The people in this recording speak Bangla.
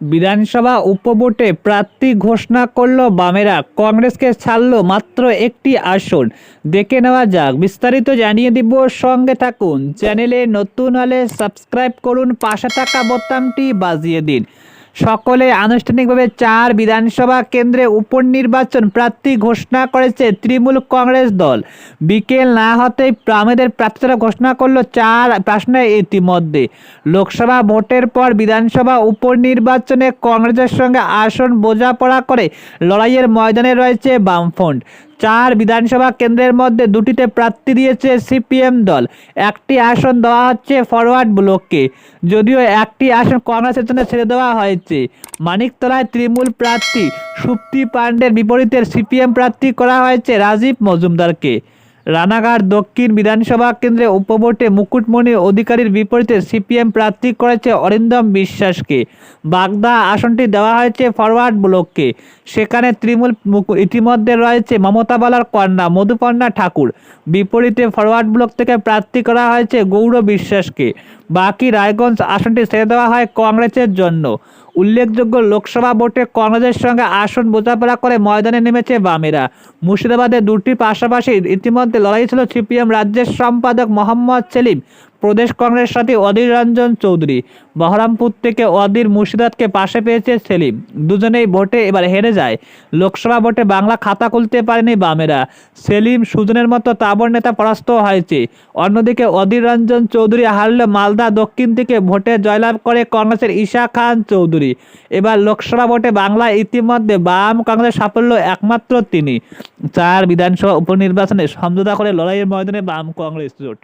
বিধানসভা উপভোটে প্রার্থী ঘোষণা করল বামেরা। কংগ্রেসকে ছাড়ল মাত্র একটি আসন। দেখে নেওয়া যাক, বিস্তারিত জানিয়ে দিব, সঙ্গে থাকুন। চ্যানেলে নতুন হলে সাবস্ক্রাইব করুন, পাশে থাকা বোতামটি বাজিয়ে দিন। সকলে আনুষ্ঠানিকভাবে চার বিধানসভা কেন্দ্রে উপনির্বাচন প্রার্থী ঘোষণা করেছে তৃণমূল কংগ্রেস দল। বিকেল না হতেই প্রামেদের প্রার্থীরা ঘোষণা করল চার প্রশ্নে ইতিমধ্যে। লোকসভা ভোটের পর বিধানসভা উপনির্বাচনে কংগ্রেসের সঙ্গে আসন বোঝাপড়া করে লড়াইয়ের ময়দানে রয়েছে বামফ্রন্ট। চার বিধানসভা কেন্দ্রের মধ্যে দুটিতে প্রার্থী দিয়েছে সিপিএম দল। একটি আসন দেওয়া হচ্ছে ফরওয়ার্ড ব্লককে। যদিও একটি আসন কংগ্রেসের জন্য ছেড়ে দেওয়া হয়েছে। মানিকতলায় তৃণমূল প্রার্থী সুপ্তি পাণ্ডের বিপরীতে সিপিএম প্রার্থী করা হয়েছে রাজীব মজুমদারকে। রানাঘাট দক্ষিণ বিধানসভা কেন্দ্রে উপভোটে মুকুটমণি অধিকারীর বিপরীতে সিপিএম প্রার্থী করেছে অরিন্দম বিশ্বাসকে। বাগদা আসনটি দেওয়া হয়েছে ফরওয়ার্ড ব্লককে। সেখানে তৃণমূল ইতিমধ্যে রয়েছে মমতা বালার কন্যা মধুপর্ণা ঠাকুর। বিপরীতে ফরওয়ার্ড ব্লক থেকে প্রার্থী করা হয়েছে গৌর বিশ্বাসকে। বাকি রায়গঞ্জ আসনটি ছেড়ে দেওয়া হয় কংগ্রেসের জন্য। উল্লেখযোগ্য লোকসভা ভোটে কংগ্রেসের সঙ্গে আসন বোঝাপড়া করে ময়দানে নেমেছে বামেরা। মুর্শিদাবাদে দুটি পাশাপাশি ইতিমধ্যে লড়াই ছিল সিপিএম রাজ্যের সম্পাদক মোহাম্মদ সেলিম। প্রদেশ কংগ্রেস সাথী অধীর রঞ্জন চৌধুরী। বহরমপুর থেকে অধীর মুর্শিদাবাদকে পাশে পেয়েছে সেলিম। দুজনেই ভোটে এবার হেরে যায়। লোকসভা ভোটে বাংলা খাতা খুলতে পারেনি বামেরা। সেলিম সুজনের মতো তাবর নেতা পরাস্ত হয়েছে। অন্যদিকে অধীর রঞ্জন চৌধুরী হারলে মালদা দক্ষিণ থেকে ভোটে জয়লাভ করে কংগ্রেসের ঈশা খান চৌধুরী। এবার লোকসভা ভোটে বাংলায় ইতিমধ্যে বাম কংগ্রেস সাফল্য একমাত্র তিনি। চার বিধানসভা উপনির্বাচনে সমঝোতা করে লড়াইয়ের ময়দানে বাম কংগ্রেস জোট।